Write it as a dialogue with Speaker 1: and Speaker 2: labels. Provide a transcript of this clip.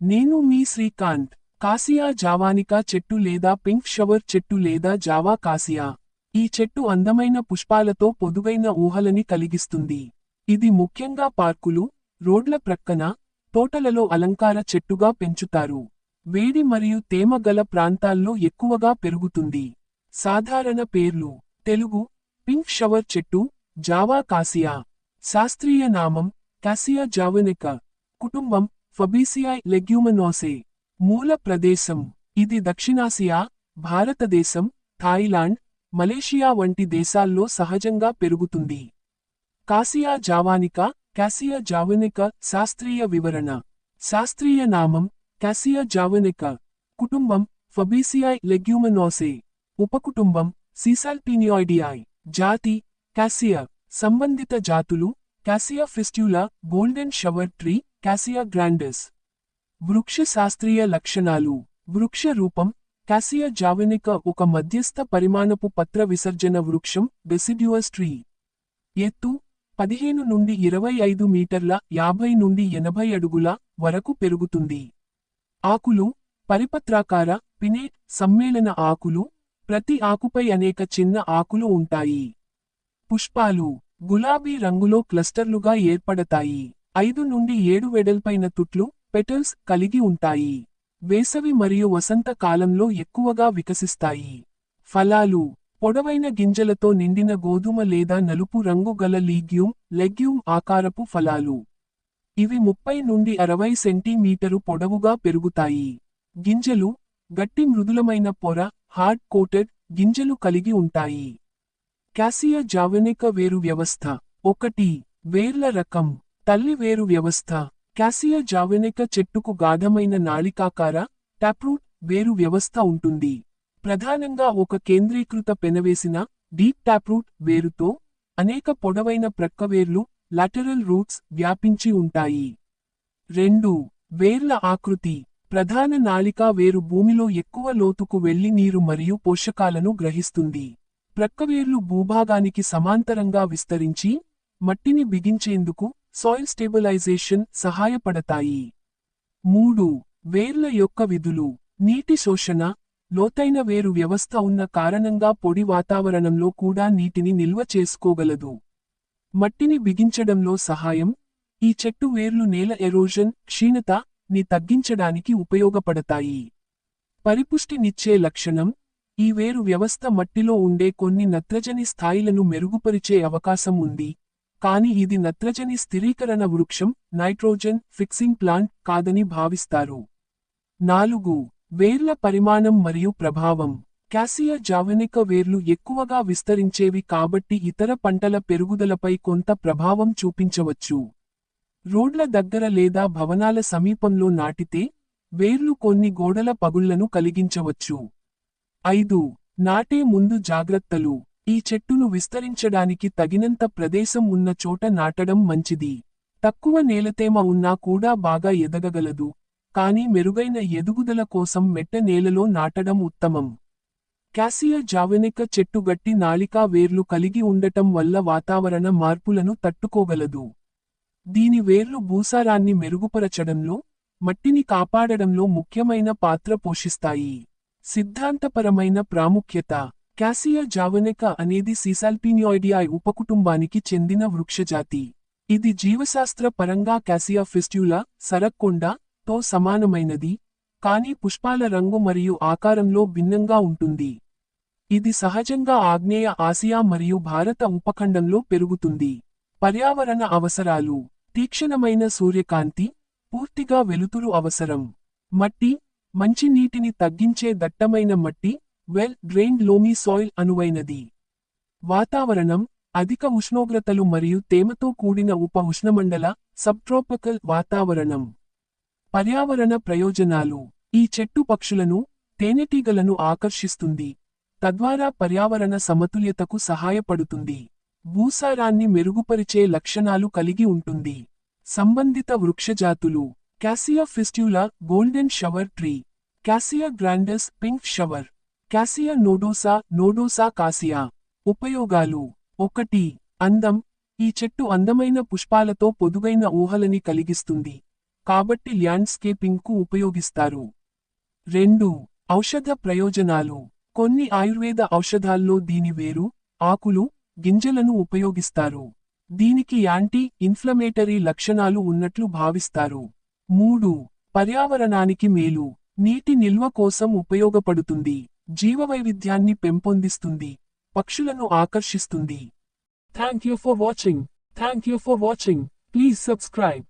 Speaker 1: నేను మీ శ్రీకాంత్ కాసియా జావానికా చెట్టు లేదా పింక్ షవర్ చెట్టు లేదా జావా కాసియా. ఈ చెట్టు అందమైన పుష్పాలతో పొదువైన ఊహలని కలిగిస్తుంది. ఇది ముఖ్యంగా పార్కులు రోడ్ల ప్రక్కన తోటలలో అలంకార చెట్టుగా పెంచుతారు. వేడి మరియు తేమ గల ప్రాంతాల్లో ఎక్కువగా పెరుగుతుంది. సాధారణ పేర్లు తెలుగు పింక్ షవర్ చెట్టు జావా కాసియా. శాస్త్రీయ నామం కాసియా జావనిక. కుటుంబం ఫబీసియాయ్ లెగ్యూమనోసే మూల ప్రదేశం. ఇది దక్షిణాసియా భారతదేశం థాయిలాండ్ మలేషియా వంటి దేశాల్లో సహజంగా పెరుగుతుంది. కాసియా జావానికా క్యాసియా జావనిక శాస్త్రీయ వివరణ. శాస్త్రీయ నామం క్యాసియా జావనిక. కుటుంబం ఫబీసియాయ్ లెగ్యూమనోసే. ఉపకుటుంబం సీసాల్పీనియాయిడియాయ్. జాతి క్యాసియా సంబంధిత జాతులు cassia fistula golden shower tree cassia grandis వృక్ష శాస్త్రీయ లక్షణాలు. వృక్ష రూపం క్యాసియా జావెనిక ఒక మధ్యస్థ పరిమాణపు పత్ర విసర్జన వృక్షం డెసిడ్యువస్ ట్రీ ఎత్తు పదిహేను నుండి ఇరవై ఐదు మీటర్ల యాభై నుండి ఎనభై అడుగుల వరకు పెరుగుతుంది. ఆకులు పరిపత్రాకార పినేట్ సమ్మేళన ఆకులు ప్రతి ఆకుపై అనేక చిన్న ఆకులు ఉంటాయి. పుష్పాలు గులాబీ రంగులో క్లస్టర్లుగా ఏర్పడతాయి. ఐదు నుండి ఏడు వెడల్పైన తుట్లు పెటల్స్ కలిగి ఉంటాయి. వేసవి మరియు వసంత కాలంలో ఎక్కువగా వికసిస్తాయి. ఫలాలు పొడవైన గింజలతో నిండిన గోధుమ లేదా నలుపు రంగు గల లీగ్యూమ్ లెగ్యూమ్ ఆకారపు ఫలాలు. ఇవి ముప్పై నుండి అరవై సెంటీమీటరు పొడవుగా పెరుగుతాయి. గింజలు గట్టి మృదులమైన పొర హార్డ్ కోటెడ్ గింజలు కలిగి ఉంటాయి. క్యాసియా జావెనిక వేరు వ్యవస్థ. ఒకటి వేర్ల రకం. తల్లి వేరు వ్యవస్థ. క్యాసియా జావెనిక చెట్టుకు గాఢమైన నాళికాకార ట్యాప్రూట్ వేరు వ్యవస్థ ఉంటుంది. ప్రధానంగా ఒక కేంద్రీకృత పెనవేసిన డీప్ టాప్రూట్ వేరుతో అనేక పొడవైన ప్రక్కవేర్లు లాటరల్ రూట్స్ వ్యాపించి ఉంటాయి. రెండు. వేర్ల ఆకృతి. ప్రధాన నాళికా వేరు భూమిలో ఎక్కువ లోతుకు వెళ్ళి నీరు మరియు పోషకాలను గ్రహిస్తుంది. ప్రక్కవేర్లు భూభాగానికి సమాంతరంగా విస్తరించి మట్టిని బిగించేందుకు సాయిల్ స్టేబిలైజేషన్ సహాయపడతాయి. మూడు వేర్ల యొక్క విధులు. నీటి శోషణ లోతైన వేరు వ్యవస్థ ఉన్న కారణంగా పొడి వాతావరణంలో కూడా నీటిని నిల్వ చేసుకోగలదు. మట్టిని బిగించడంలో సహాయం ఈ చెట్టు వేర్లు నేల ఎరోజన్ క్షీణత ని తగ్గించడానికి ఉపయోగపడతాయి. పరిపుష్టినిచ్చే లక్షణం ఈ వేరు వ్యవస్థ మట్టిలో ఉండే కొన్ని నత్రజని స్థాయిలను మెరుగుపరిచే అవకాశం ఉంది. కాని ఇది నత్రజని స్థిరీకరణ వృక్షం నైట్రోజన్ ఫిక్సింగ్ ప్లాంట్ కాదని భావిస్తారు. నాలుగు వేర్ల పరిమాణం మరియు ప్రభావం. క్యాసియా జావెనిక వేర్లు ఎక్కువగా విస్తరించేవి కాబట్టి ఇతర పంటల పెరుగుదలపై కొంత ప్రభావం చూపించవచ్చు. రోడ్ల దగ్గర లేదా భవనాల సమీపంలో నాటితే వేర్లు కొన్ని గోడల పగుళ్ళను కలిగించవచ్చు. ఐదు నాటే ముందు జాగ్రత్తలు. ఈ చెట్టును విస్తరించడానికి తగినంత ప్రదేశం ఉన్న చోట నాటడం మంచిది. తక్కువ నేలతేమ ఉన్నా కూడా బాగా ఎదగగలదు. కానీ మెరుగైన ఎదుగుదల కోసం మెట్ట నేలలో నాటడం ఉత్తమం. క్యాసియా జావెనిక చెట్టు గట్టి నాళికా వేర్లు కలిగి ఉండటం వల్ల వాతావరణ మార్పులను తట్టుకోగలదు. దీని వేర్లు భూసారాన్ని మెరుగుపరచడంలో మట్టిని కాపాడడంలో ముఖ్యమైన పాత్ర పోషిస్తాయి. సిద్ధాంతపరమైన ప్రాముఖ్యత క్యాసియా జావనెక అనేది సీసాల్పినియోయిడియాయ్ ఉపకుటుంబానికి చెందిన వృక్షజాతి. ఇది జీవశాస్త్ర పరంగా క్యాసియా ఫిస్ట్యులా సరక్కొండ తో సమానమైనది కానీ పుష్పాల రంగు మరియు ఆకారంలో భిన్నంగా ఉంటుంది. ఇది సహజంగా ఆగ్నేయ ఆసియా మరియు భారత ఉపఖండంలో పెరుగుతుంది. పర్యావరణ అవసరాలు. తీక్షణమైన సూర్యకాంతి పూర్తిగా వెలుతురు అవసరం. మట్టి మంచినీటిని తగ్గించే దట్టమైన మట్టి వెల్ డ్రైన్డ్ లోమీ సాయిల్ అనువైనది. వాతావరణం అధిక ఉష్ణోగ్రతలు మరియు తేమతో కూడిన ఉప ఉష్ణమండల సబ్ట్రోపికల్ వాతావరణం. పర్యావరణ ప్రయోజనాలు. ఈ చెట్టు పక్షులను తేనెటీగలను ఆకర్షిస్తుంది. తద్వారా పర్యావరణ సమతుల్యతకు సహాయపడుతుంది. భూసారాన్ని మెరుగుపరిచే లక్షణాలు కలిగి ఉంటుంది. సంబంధిత వృక్షజాతులు. Cassia fistula golden shower tree cassia grandis pink shower cassia nodosa nodosa cassia. ఉపయోగాలు. ఒకటి అందం. ఈ చెట్టు అందమైన పుష్పాలతో పొదుగైన ఊహలని కలిగిస్తుంది. కాబట్టి ల్యాండ్స్కేపింగ్కు ఉపయోగిస్తారు. రెండు ఔషధ ప్రయోజనాలు. కొన్ని ఆయుర్వేద ఔషధాల్లో దీని వేరు ఆకులు గింజలను ఉపయోగిస్తారు. దీనికి యాంటీ ఇన్ఫ్లమేటరీ లక్షణాలు ఉన్నట్లు భావిస్తారు. మూడు పర్యావరణానికి మేలు. నీటి నిల్వ కోసం ఉపయోగపడుతుంది. జీవవైవిధ్యాన్ని పెంపొందిస్తుంది పక్షులను ఆకర్షిస్తుంది. Thank you for watching thank you for watching please subscribe